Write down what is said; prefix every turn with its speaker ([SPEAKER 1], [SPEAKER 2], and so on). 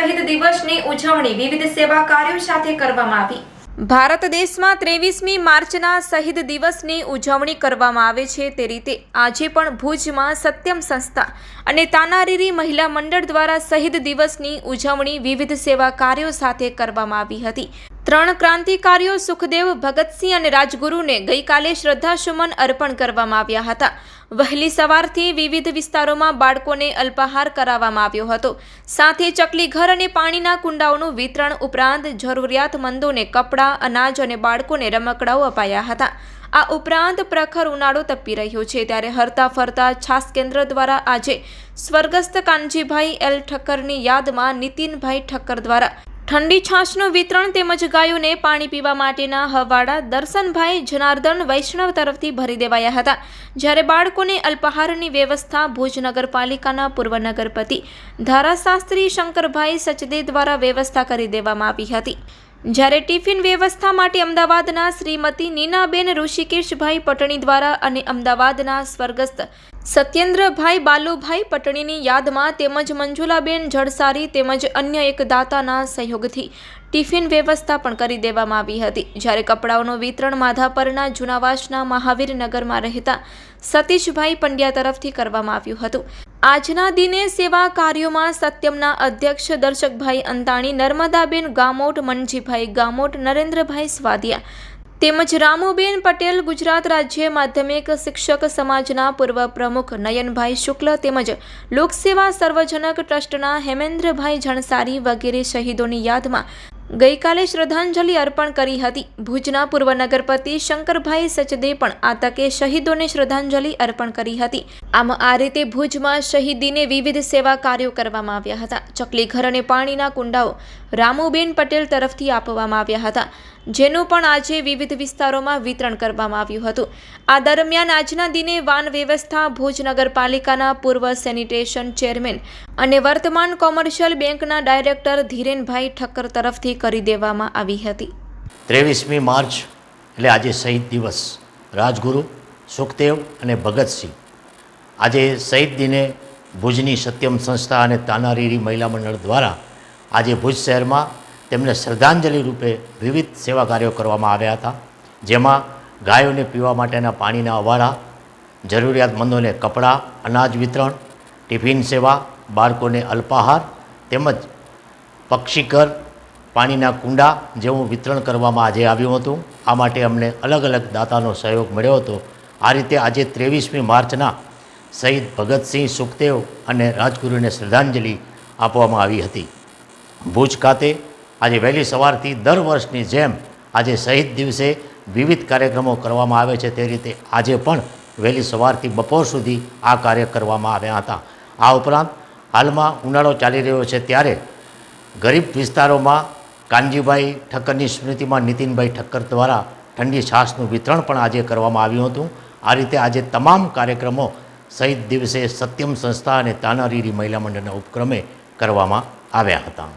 [SPEAKER 1] દિવસની ઉજવણી વિવિધ સેવા કાર્યો સાથે કરવામાં આવી. ભારત દેશમાં ત્રેવીસમી માર્ચના શહીદ દિવસની ઉજવણી કરવામાં આવે છે તે રીતે આજે પણ ભુજમાં સત્યમ સંસ્થા અને તાનારીરી મહિલા મંડળ દ્વારા શહીદ દિવસની ઉજવણી વિવિધ સેવા કાર્યો સાથે કરવામાં આવી હતી. ત્રણ ક્રાંતિકારીઓ સુખદેવ, ભગતસિંહ અને રાજગુરુને ગઈકાલે શ્રદ્ધાસુમન અર્પણ કરવામાં આવ્યા હતા. વહેલી સવારથી વિવિધ વિસ્તારોમાં બાળકોને અલ્પાહાર કરાવવામાં આવ્યો હતો. સાથે ચકલી ઘર અને પાણીના કુંડાઓનું વિતરણ ઉપરાંત જરૂરિયાતમંદોને કપડાં, અનાજ અને બાળકોને રમકડાઓ અપાયા હતા. આ ઉપરાંત પ્રખર ઉનાળો તપી રહ્યો છે. ત્યારે હરતા ફરતા છાસ કેન્દ્ર દ્વારા આજે સ્વર્ગસ્થ કાનજીભાઈ એલ ઠક્કરની યાદમાં નીતિનભાઈ ઠક્કર દ્વારા ઠંડી છાશનું વિતરણ તેમજ ગાયોને પાણી પીવા માટેના હવાડા દર્શનભાઈ જનાર્દન વૈષ્ણવ તરફથી ભરી દેવાયા હતા. જ્યારે બાળકોને અલ્પાહારની વ્યવસ્થા ભુજ નગરપાલિકાના પૂર્વ નગરપતિ ધારાશાસ્ત્રી શંકરભાઈ સચદે દ્વારા વ્યવસ્થા કરી દેવામાં આવી હતી. જ્યારે ટિફિન વ્યવસ્થા માટે અમદાવાદના શ્રીમતી નીનાબેન ઋષિકેશભાઈ પટણી દ્વારા અને અમદાવાદના સ્વર્ગસ્થ સત્યેન્દ્રભાઈ બાલુભાઈ પટણીની યાદમાં તેમજ મંજુલાબેન જળસારી તેમજ અન્ય એક દાતાના સહયોગથી ટિફિન વ્યવસ્થા પણ કરી દેવામાં આવી હતી. જ્યારે કપડાઓનું વિતરણ માધાપરના જૂનાવાસના મહાવીર નગરમાં રહેતા સતીશભાઈ પંડ્યા તરફથી કરવામાં આવ્યું હતું. આજના દિને સેવા કાર્યોમાં સત્યમના અધ્યક્ષ દર્શકભાઈ અંતાણી, નર્મદાબેન ગામોટ, મનજીભાઈ ગામોટ, નરેન્દ્રભાઈ સ્વાદિયા તેમજ રામુબેન પટેલ, ગુજરાત રાજ્ય માધ્યમિક શિક્ષક સમાજના પૂર્વ પ્રમુખ નયનભાઈ શુક્લ તેમજ લોકસેવા સર્વજનક ટ્રસ્ટના હેમેન્દ્રભાઈ જણસારી વગેરે શહીદોની યાદમાં ગઈકાલે શ્રદ્ધાંજલિ અર્પણ કરી હતી. ભુજના પૂર્વ નગરપતિ શંકરભાઈ સચદે પણ આ તકે શહીદોને શ્રદ્ધાંજલિ અર્પણ કરી હતી. આમ આ રીતે ભુજમાં શહીદીને વિવિધ સેવા કાર્યો કરવામાં આવ્યા હતા. ચકલી ઘર અને પાણીના કુંડાઓ રામુબેન પટેલ તરફથી આપવામાં આવ્યા હતા, જેનું પણ આજે વિવિધ વિસ્તારોમાં વિતરણ કરવામાં આવ્યું હતું. આ દરમિયાન આજના દિને વાન વ્યવસ્થા ભુજ નગરપાલિકાના પૂર્વ સેનિટેશન ચેરમેન અને વર્તમાન કોમર્શિયલ બેંકના ડાયરેક્ટર ધીરેનભાઈ ઠક્કર તરફથી કરી દેવામાં આવી હતી.
[SPEAKER 2] ત્રેવીસમી માર્ચ, એટલે આજે શહીદ દિવસ, રાજગુરુ, સુખદેવ અને ભગતસિંહ. આજે શહીદ દિને ભુજની સત્યમ સંસ્થા અને તાનારીરી મહિલા મંડળ દ્વારા આજે ભુજ શહેરમાં તેમને શ્રદ્ધાંજલિ રૂપે વિવિધ સેવા કાર્યો કરવામાં આવ્યા હતા, જેમાં ગાયોને પીવા માટેના પાણીના અવાડા જરૂરિયાતમંદોને કપડાં, અનાજ વિતરણ, ટિફિન સેવા, બાળકોને અલ્પાહાર તેમજ પક્ષીઘર પાણીના કુંડા જેવું વિતરણ કરવામાં આજે આવ્યું હતું. આ માટે અમને અલગ અલગ દાતાનો સહયોગ મળ્યો હતો. આ રીતે આજે ત્રેવીસમી માર્ચના શહીદ ભગતસિંહ સુખદેવ અને રાજગુરુને શ્રદ્ધાંજલિ આપવામાં આવી હતી. ભુજ ખાતે આજે વહેલી સવારથી દર વર્ષની જેમ આજે શહીદ દિવસે વિવિધ કાર્યક્રમો કરવામાં આવે છે. તે રીતે આજે પણ વહેલી સવારથી બપોર સુધી આ કાર્ય કરવામાં આવ્યા હતા. આ ઉપરાંત હાલમાં ઉનાળો ચાલી રહ્યો છે ત્યારે ગરીબ વિસ્તારોમાં કાનજીભાઈ ઠક્કરની સ્મૃતિમાં નીતિનભાઈ ઠક્કર દ્વારા ઠંડી છાશનું વિતરણ પણ આજે કરવામાં આવ્યું હતું. આ રીતે આજે તમામ કાર્યક્રમો શહીદ દિવસે સત્યમ સંસ્થા અને તાનારીરી મહિલા મંડળના ઉપક્રમે કરવામાં આવ્યા હતા.